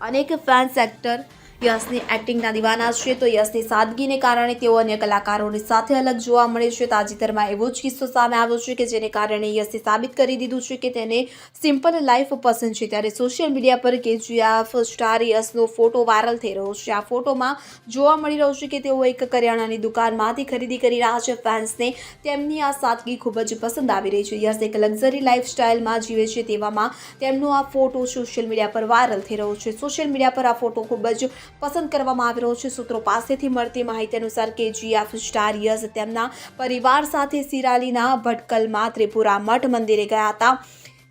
અનેક fans actor યશની એક્ટિંગના દીવાના છે. તો યશની સાદગીને કારણે તેઓ અન્ય કલાકારોની સાથે અલગ જોવા મળે છે. તાજેતરમાં એવો જ કિસ્સો સામે આવ્યો છે કે જેને કારણે યશે સાબિત કરી દીધું છે કે તેને સિમ્પલ લાઈફ પસંદ છે. ત્યારે સોશિયલ મીડિયા પર કેજીએફ સ્ટાર યશનો ફોટો વાયરલ થઈ રહ્યો છે. આ ફોટોમાં જોવા મળી રહ્યું છે કે તેઓ એક કરિયાણાની દુકાનમાંથી ખરીદી કરી રહ્યા છે. ફેન્સને તેમની આ સાદગી ખૂબ જ પસંદ આવી રહી છે. યશ એક લક્ઝરી લાઈફસ્ટાઈલમાં જીવે છે તેવામાં તેમનો આ ફોટો સોશિયલ મીડિયા પર વાયરલ થઈ રહ્યો છે. સોશિયલ મીડિયા પર આ ફોટો ખૂબ જ પસંદ કરવામાં આવી રહ્યો છે. સૂત્રો પાસેથી મળતી માહિતી અનુસાર કેજીએફ સ્ટાર યશ તેમના પરિવાર સાથે સિરાલીના ભટકલમાં ત્રિપુરા મઠ મંદિરે ગયા હતા.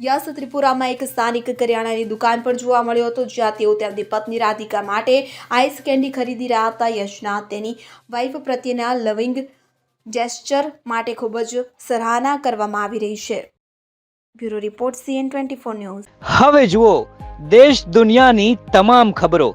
યશ ત્રિપુરામાં એક સ્થાનિક કરિયાણાની દુકાન પર જોવા મળ્યો હતો, જ્યાં તેઓ તેમની પત્ની રાધિકા માટે આઈસ કેન્ડી ખરીદી રહ્યા હતા. યશના તેની વાઇફ પ્રત્યેના લવિંગ જેસ્ચર માટે ખૂબ જ સરાહના કરવામાં આવી રહી છે. Bureau report CN twenty news. હવે જુઓ, દેશ દુનિયાની તમામ ખબરો.